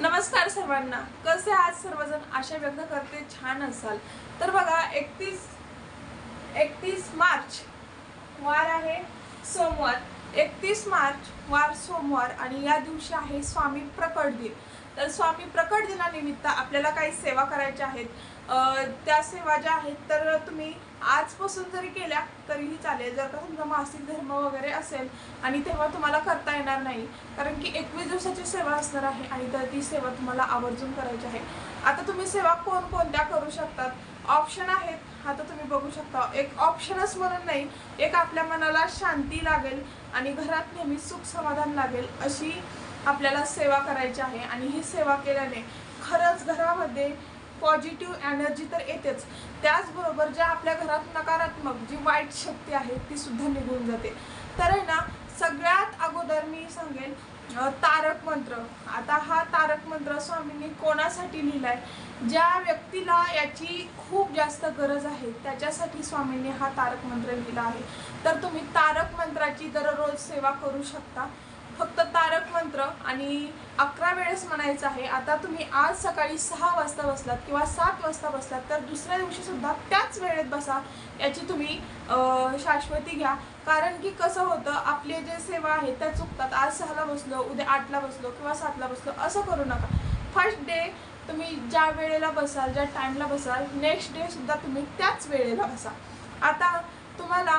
नमस्कार सर्वांना. कसे आज सर्वजण? आशा व्यक्त करते छान असाल. तर बघा एकतीस एकतीस मार्च वार आहे सोमवार. एकतीस मार्च वार सोमवार आणि या दिवशी आहे स्वामी प्रकट दिन. तर स्वामी प्रकट दिनानिमित्त आपल्याला काही सेवा करायच्या आहेत. त्या सेवा ज्या आहेत तर तुम्ही आजपासून जरी केल्या तरीही चालेल. जर का तुमचा मासिक धर्म वगैरे असेल आणि तेव्हा तुम्हाला करता येणार नाही कारण की एकवीस दिवसाची सेवा असणार आहे आणि तर ती सेवा तुम्हाला आवर्जून करायची आहे. आता तुम्ही सेवा कोणकोणत्या करू शकतात? ऑप्शन आहेत. आता तुम्ही बघू शकता. एक ऑप्शनच म्हणून नाही एक आपल्या मनाला शांती लागेल आणि घरात नेहमी सुख समाधान लागेल अशी आपल्याला सेवा करायची आहे आणि ही सेवा केल्याने खरंच घरामध्ये पॉझिटिव्ह एनर्जी तर येतेच. त्याचबरोबर ज्या आपल्या घरात नकारात्मक जी वाईट शक्ती आहे ती सुद्धा निघून जाते. तर आहे ना सगळ्यात अगोदर मी सांगेन तारक मंत्र. आता हा तारक मंत्र स्वामींनी कोणासाठी लिहिलाय? ज्या व्यक्तीला याची खूप जास्त गरज आहे त्याच्यासाठी स्वामींनी हा तारक मंत्र लिहिला आहे. तर तुम्ही तारक मंत्राची दररोज सेवा करू शकता फक्त तारक मंत्र आणि अकरा वेळेस म्हणायचं आहे. आता तुम्ही आज सकाळी सहा वाजता बसलात किंवा सात वाजता बसलात तर दुसऱ्या दिवशी सुद्धा त्याच वेळेत बसा. याची तुम्ही शाश्वती घ्या. कारण की कसं होतं आपले जे सेवा आहेत त्या चुकतात. आज सहाला बसलो उद्या आठला बसलो किंवा सातला बसलो असं करू नका. फर्स्ट डे तुम्ही ज्या वेळेला बसाल ज्या टाईमला बसाल नेक्स्ट डे सुद्धा तुम्ही त्याच वेळेला बसा. आता तुम्हाला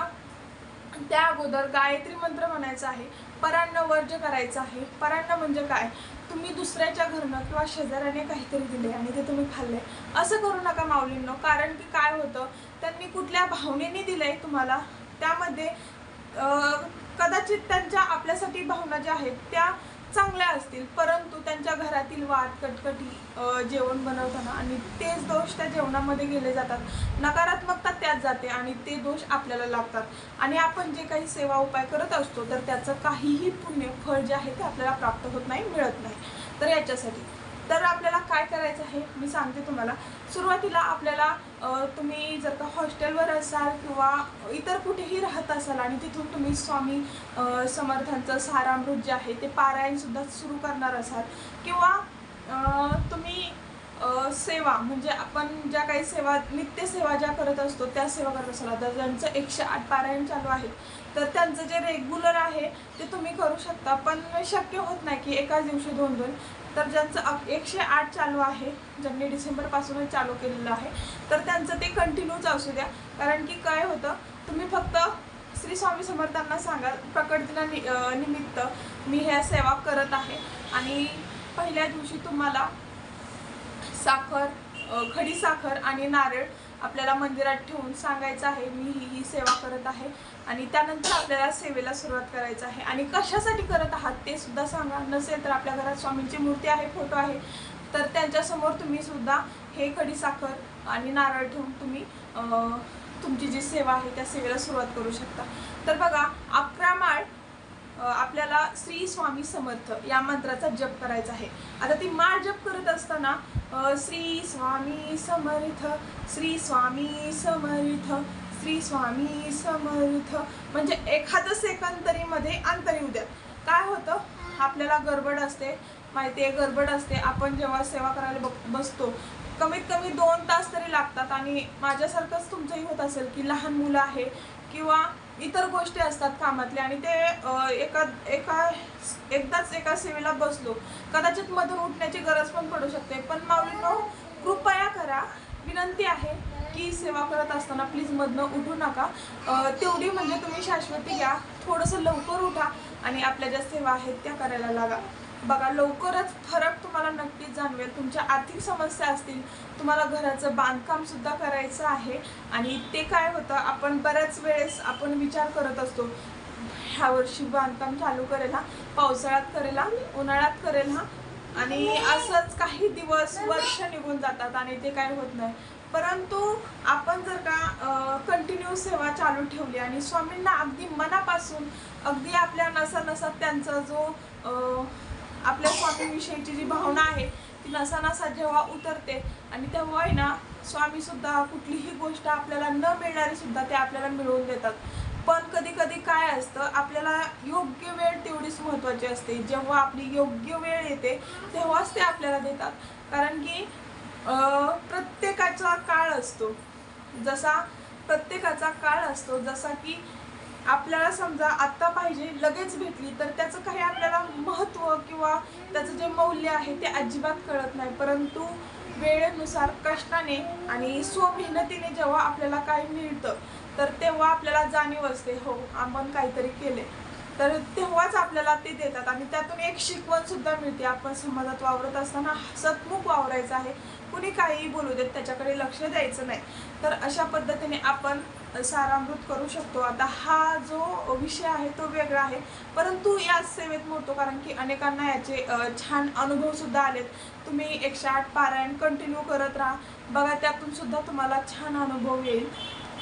त्या अगोदर गायत्री मंत्र म्हणायचा आहे परांना वर्ज करायचं आहे. परांना म्हणजे काय? तुम्ही दुसऱ्याच्या घरनं किंवा शेजाऱ्याने काहीतरी दिले आणि ते तुम्ही खाल्ले असं करू नका माऊलींनो कारण की काय होतं त्यांनी कुठल्या भावनेने दिलंय तुम्हाला त्यामध्ये कदाचित त्यांच्या आपल्यासाठी भावना ज्या आहेत त्या चांगल्या असतील परंतु त्यांच्या घरातील वाद कटकटी जेवण बनवताना आणि तेच दोष त्या जेवणामध्ये गेले जातात. नकारात्मकता त्यात जाते आणि ते दोष आपल्याला लागतात. आणि आपण जे काही सेवा उपाय करत असतो तर त्याचं काहीही पुण्य फळ जे आहे ते आपल्याला प्राप्त होत नाही मिळत नाही. तर याच्यासाठी तर आपल्याला काय करायचं आहे मी सांगते तुम्हाला. सुरुवातीला आपल्याला तुम्ही जर का हॉस्टेलवर असाल किंवा इतर कुठेही राहत असाल आणि तिथून तुम्ही स्वामी समर्थांचं सारामृत जे आहे ते पारायणसुद्धा सुरू करणार असाल किंवा तुम्ही सेवा म्हणजे आपण ज्या काही सेवा नित्य सेवा ज्या करत असतो त्या सेवा करत असाल. तर ज्यांचं एकशे आठ पारायण चालू आहे तर त्यांचं जे रेग्युलर आहे ते तुम्ही करू शकता. पण शक्य होत नाही की एकाच दिवशी दोन दोन तर ज्यांचं एकशे आठ चालू आहे ज्यांनी डिसेंबरपासूनच चालू केलेलं आहे तर त्यांचं ते कंटिन्यूच असू द्या. कारण की काय होतं तुम्ही फक्त श्री स्वामी समर्थांना सांगा प्रकट दिना नि- निमित्त मी ह्या सेवा करत आहे. आणि पहिल्या दिवशी तुम्हाला साखर खडी साखर आणि नारळ आपल्याला मंदिरात ठेवून सांगायचं आहे मी ही ही सेवा करत आहे. आणि त्यानंतर आपल्याला सेवेला सुरुवात करायचं आहे. आणि कशासाठी करत आहात ते सुद्धा सांगा. नसेल तर आपल्या घरात स्वामींची मूर्ती आहे फोटो आहे. तर त्यांच्यासमोर तुम्ही सुद्धा हे खडी साखर आणि नारळ ठेवून तुम्ही तुमची जी सेवा आहे त्या सेवेला सुरुवात करू शकता. तर बघा आप श्री स्वामी समर्थ या मंत्राचा जप करायचा आहे. आता ती माळ जप करत असताना श्री स्वामी समर्थ श्री स्वामी समर्थ श्री स्वामी समर्थ म्हणजे एखादं सेकंद तरी मध्ये अंतर येऊ द्या. काय होतं? आपल्याला गडबड असते. माहिती आहे गडबड असते. आपण जेव्हा सेवा करायला बघ बसतो कमीत कमी दोन तास तरी लागतात. आणि माझ्यासारखंच तुमचंही होत असेल की लहान मुलं आहे किंवा इतर गोष्टी असतात कामातल्या आणि ते एका एका एकदाच एका सेवेला बसलो. कदाचित मधून उठण्याची गरज पण पडू शकते. पण माऊलींनो कृपया करा. विनंती आहे की सेवा करत असताना प्लीज मधनं उठू नका. तेवढी म्हणजे तुम्ही शाश्वती घ्या. थोडंसं लवकर उठा आणि आपल्या ज्या सेवा आहेत त्या करायला लागा. बघा लवकरच फरक तुम्हाला नक्कीच जाणवेल. तुमच्या आर्थिक समस्या असतील तुम्हाला घराचं बांधकाम सुद्धा करायचं आहे आणि ते काय होतं आपण बऱ्याच वेळेस आपण विचार करत असतो ह्या वर्षी बांधकाम चालू करेल हा पावसाळ्यात करेल हा उन्हाळ्यात करेल हा आणि असंच काही दिवस वर्ष निघून जातात आणि ते काय होत नाही. परंतु आपण जर का कंटिन्यू सेवा चालू ठेवली आणि स्वामींना अगदी मनापासून अगदी आपल्या नसा नसात त्यांचा जो आपल्या स्वामीविषयीची जी भावना आहे ती नसा नसा जेव्हा उतरते आणि तेव्हा आहे ना स्वामी सुद्धा कुठलीही गोष्ट आपल्याला न मिळणारी सुद्धा ते आपल्याला मिळवून देतात. पण कधी कधी काय असतं आपल्याला योग्य वेळ तेवढीच महत्त्वाची असते. जेव्हा आपली योग्य वेळ येते तेव्हाच ते आपल्याला देतात. कारण की प्रत्येकाचा काळ असतो. जसा प्रत्येकाचा काळ असतो जसा की आपल्याला समजा आत्ता पाहिजे लगेच भेटली तर त्याचं काही आपल्याला महत्त्व किंवा त्याचं जे मौल्य आहे ते अजिबात कळत नाही. परंतु वेळेनुसार कष्टाने आणि स्वमेहनतीने जेव्हा आपल्याला काही मिळतं तर तेव्हा आपल्याला जाणीव असते हो आपण काहीतरी केले तर तेव्हाच आपल्याला ते देतात आणि त्यातून एक शिकवण सुद्धा मिळते. आपण समाजात वावरत असताना हसतमुख वावरायचं आहे. कुणी काहीही बोलू देत त्याच्याकडे लक्ष द्यायचं नाही. तर अशा पद्धतीने आपण सारामृत करू शकतो. आता हा जो विषय आहे तो वेगळा आहे. परंतु या सेवेत मोडतो कारण की अनेकांना याचे छान अनुभवसुद्धा आलेत. तुम्ही एकशे आठ पारायण कंटिन्यू करत राहा. बघा त्यातून सुद्धा तुम्हाला छान अनुभव येईल.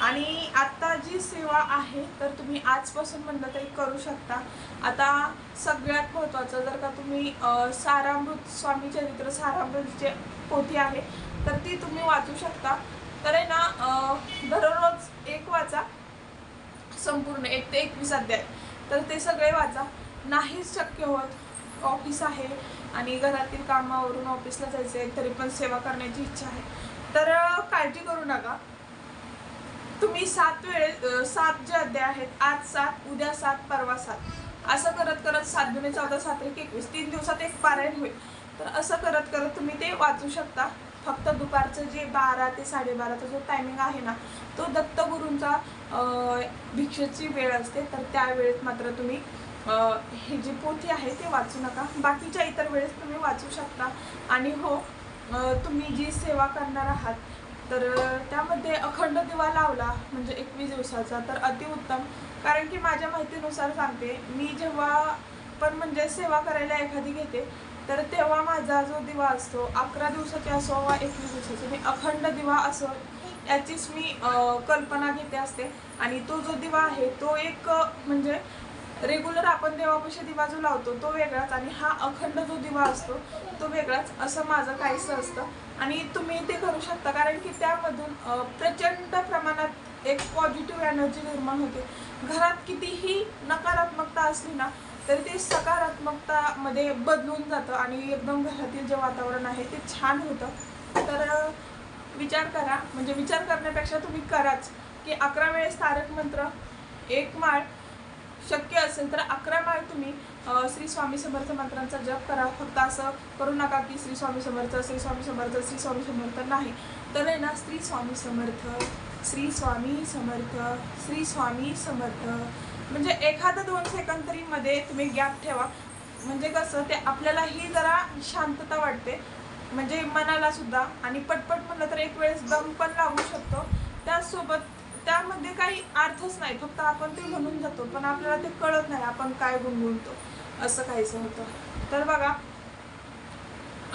आणि आत्ता जी सेवा आहे तर तुम्ही आजपासून म्हणलं तरी करू शकता. आता सगळ्यात महत्त्वाचं जर का तुम्ही सारामृत स्वामी चरित्र सारामृत जे पोथी आहे तर ती तुम्ही वाचू शकता. तर आहे ना दररोज एक वाचा. संपूर्ण एक ते एकवीस अध्याय. तर ते सगळे वाचा. नाहीच शक्य होत. ऑफिस आहे आणि घरातील कामावरून ऑफिसला जायचं आहे तरी पण सेवा करण्याची इच्छा आहे. तर काळजी करू नका. तुम्ही सात वेळे सात जे अध्याय आहेत आज सात उद्या सात परवा सात. असं करत करत सात दुने चौदा सात एक एकवीस तीन दिवसात एक पारायण होईल. तर असं करत करत तुम्ही ते वाचू शकता. फक्त दुपारचं जे बारा ते साडेबाराचा जो टायमिंग आहे ना तो दत्तगुरूंचा भिक्षेची वेळ असते. तर त्या वेळेत मात्र तुम्ही हे जी पोथी आहे ते वाचू नका. बाकीच्या इतर वेळेस तुम्ही वाचू शकता. आणि हो तुम्ही जी सेवा करणार आहात तर त्यामध्ये अखंड दिवा लावला म्हणजे एकवीस दिवसाचा तर अतिउत्तम कारण की माझ्या माहितीनुसार सांगते मी जेव्हा पण म्हणजे सेवा करायला एखादी घेते तर तेव्हा माझा जो दिवा असतो अकरा दिवसाचा असो वा एकवीस दिवसाचा मी अखंड दिवा असो याचीच मी कल्पना घेते असते. आणि तो जो दिवा आहे तो एक म्हणजे रेग्युलर आपण देवापाशी दिवा जो लावतो तो वेगळाच. आणि हा अखंड जो दिवा असतो तो वेगळाच. असं माझं काहीसं असतं. आणि तुम्ही ते करू शकता. कारण की त्यामधून प्रचंड प्रमाणात एक पॉझिटिव्ह एनर्जी निर्माण होते. घरात कितीही नकारात्मकता असली ना तरी ते सकारात्मकतामध्ये बदलून जातं आणि एकदम घरातील जे वातावरण आहे ते छान होतं. तर विचार करा. म्हणजे विचार करण्यापेक्षा तुम्ही कराच. की अकरा वेळेस तारक मंत्र एक माळ शक्य असेल तर अकरा माळ तुम्ही श्री स्वामी समर्थ मंत्रांचा जप करा. फक्त असं करू नका की श्री स्वामी समर्थ श्री स्वामी समर्थ श्री स्वामी समर्थ नाही. तर आहे ना श्री स्वामी समर्थ. श्री स्वामी समर्थ श्री स्वामी समर्थ. म्हणजे एखादं दोन सेकंद तरी मध्ये तुम्ही गॅप ठेवा. म्हणजे कसं ते आपल्यालाही जरा शांतता वाटते. म्हणजे मनाला सुद्धा. आणि पटपट म्हणलं तर एक वेळेस दम पण लागू शकतो. त्यासोबत त्यामध्ये काही अर्थच नाही. फक्त आपण ते म्हणून जातो पण आपल्याला ते कळत नाही आपण काय गुणगुणतो असं काहीचं होतं. तर बघा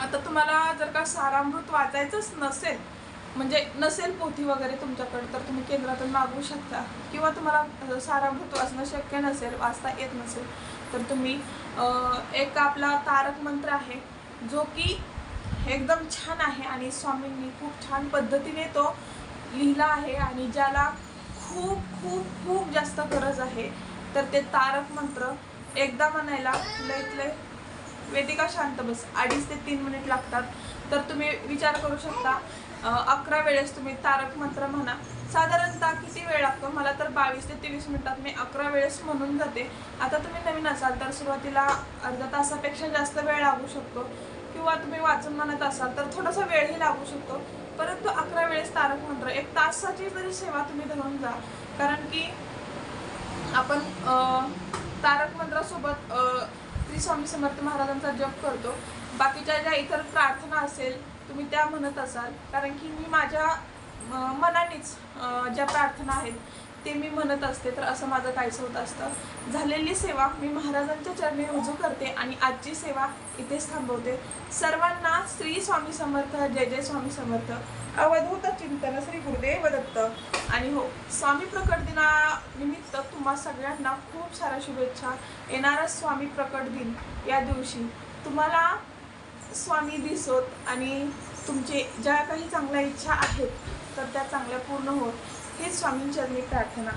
आता तुम्हाला जर का सारामृत वाचायचंच नसेल म्हणजे नसेल पोथी वगैरे तुमच्याकडे तर तुम्ही केंद्रातून मागवू शकता. किंवा तुम्हाला सारामृत वाचणं शक्य नसेल वाचता येत नसेल तर तुम्ही एक आपला तारक मंत्र आहे जो की एकदम छान आहे आणि स्वामींनी खूप छान पद्धतीने तो लिहिला आहे आणि ज्याला खूप खूप खूप जास्त गरज आहे. तर ते तारक मंत्र एकदा म्हणायला लयत लय वेदिका शांत बस. अडीच ते तीन मिनिट लागतात. तर तुम्ही विचार करू शकता अकरा वेळेस तुम्ही तारक मंत्र म्हणा. साधारणतः किती वेळ लागतो? मला तर बावीस ते तेवीस मिनिटात मी अकरा वेळेस म्हणून जाते. आता तुम्ही नवीन असाल तर सुरुवातीला अर्धा तासापेक्षा जास्त वेळ लागू शकतो. किंवा तुम्ही वाचून म्हणत असाल तर थोडासा वेळही लागू शकतो. परंतु अकरा वेळेस तारक मंत्र एक तासाची जरी सेवा तुम्ही धरून जा. कारण की आपण तारक मंत्रासोबत श्री स्वामी समर्थ महाराजांचा जप करतो. बाकीच्या ज्या इतर प्रार्थना असेल तुम्ही त्या म्हणत असाल. कारण की मी माझ्या मनानेच ज्या प्रार्थना आहेत ते मी म्हणत असते. तर असं माझं काहीच होत असतं. झालेली सेवा मी महाराजांच्या चरणी रुजू करते आणि आजची सेवा इथेच थांबवते. सर्वांना श्री स्वामी समर्थ जय जय स्वामी समर्थ. अवधूत चिंतन श्री गुरुदेव दत्त आणि हो स्वामी प्रकट दिनानिमित्त तुम्हा सगळ्यांना खूप साऱ्या शुभेच्छा. येणारा स्वामी प्रकट दिन या दिवशी. तुम्हाला स्वामी दिसोत आणि तुमचे ज्या काही चांगल्या इच्छा आहेत तर त्या चांगल्या पूर्ण होत. हे स्वामींचरणी प्रार्थना.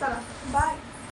चला बाय